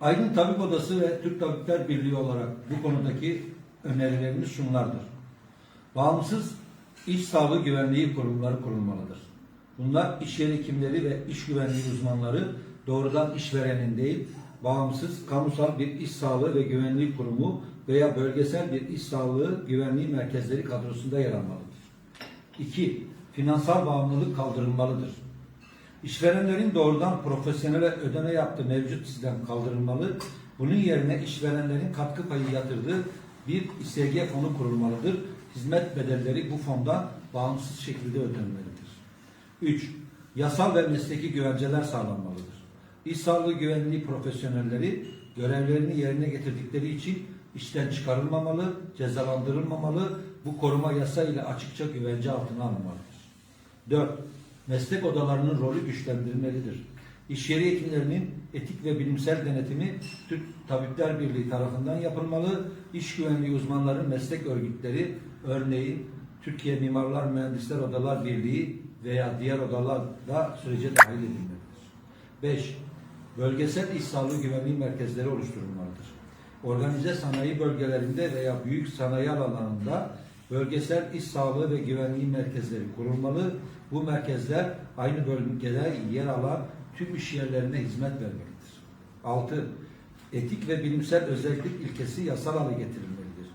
Aydın Tabip Odası ve Türk Tabipler Birliği olarak bu konudaki önerilerimiz şunlardır. Bağımsız iş sağlığı güvenliği kurumları kurulmalıdır. Bunlar iş yeri hekimleri ve iş güvenliği uzmanları doğrudan işverenin değil, bağımsız kamusal bir iş sağlığı ve güvenliği kurumu veya bölgesel bir iş sağlığı güvenliği merkezleri kadrosunda yer almalıdır. 2. Finansal bağımlılık kaldırılmalıdır. İşverenlerin doğrudan profesyonele ödeme yaptığı mevcut sistem kaldırılmalı. Bunun yerine işverenlerin katkı payı yatırdığı bir İSG fonu kurulmalıdır. Hizmet bedelleri bu fondan bağımsız şekilde ödenmelidir. 3. Yasal ve mesleki güvenceler sağlanmalıdır. İş sağlığı güvenliği profesyonelleri görevlerini yerine getirdikleri için işten çıkarılmamalı, cezalandırılmamalı, bu koruma yasa ile açıkça güvence altına alınmalıdır. 4. Meslek odalarının rolü güçlendirilmelidir. İş yeri hekimlerinin etik ve bilimsel denetimi Türk Tabipler Birliği tarafından yapılmalı. İş güvenliği uzmanları meslek örgütleri, örneğin Türkiye Mimarlar Mühendisler Odalar Birliği veya diğer odalar da sürece dahil edilmelidir. 5. Bölgesel iş sağlığı güvenliği merkezleri oluşturulmalıdır. Organize sanayi bölgelerinde veya büyük sanayi alanlarında bölgesel iş sağlığı ve güvenliği merkezleri kurulmalı. Bu merkezler aynı bölgede yer alan tüm iş yerlerine hizmet vermelidir. 6. Etik ve bilimsel özellik ilkesi yasal hale getirilmelidir.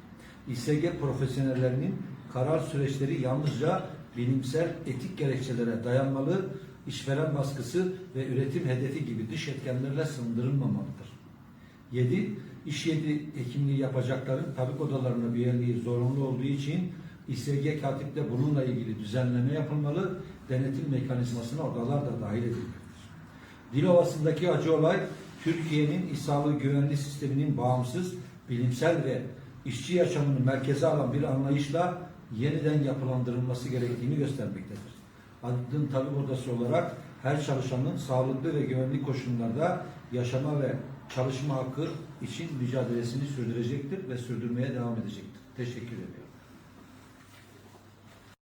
İSG profesyonellerinin karar süreçleri yalnızca bilimsel etik gerekçelere dayanmalı, işveren baskısı ve üretim hedefi gibi dış etkenlerle sındırılmamalıdır. 7. İş yeri hekimliği yapacakların tabip odalarına üyeliği zorunlu olduğu için İSG katipte bununla ilgili düzenleme yapılmalı, denetim mekanizmasına odalar da dahil edilmelidir. Dilovası'ndaki acı olay Türkiye'nin iş sağlığı güvenliği sisteminin bağımsız, bilimsel ve işçi yaşamını merkeze alan bir anlayışla yeniden yapılandırılması gerektiğini göstermektedir. Aydın Tabip Odası olarak her çalışanın sağlıklı ve güvenli koşullarda yaşama ve çalışma hakkı için mücadelesini sürdürecektir ve sürdürmeye devam edecektir. Teşekkür ederim.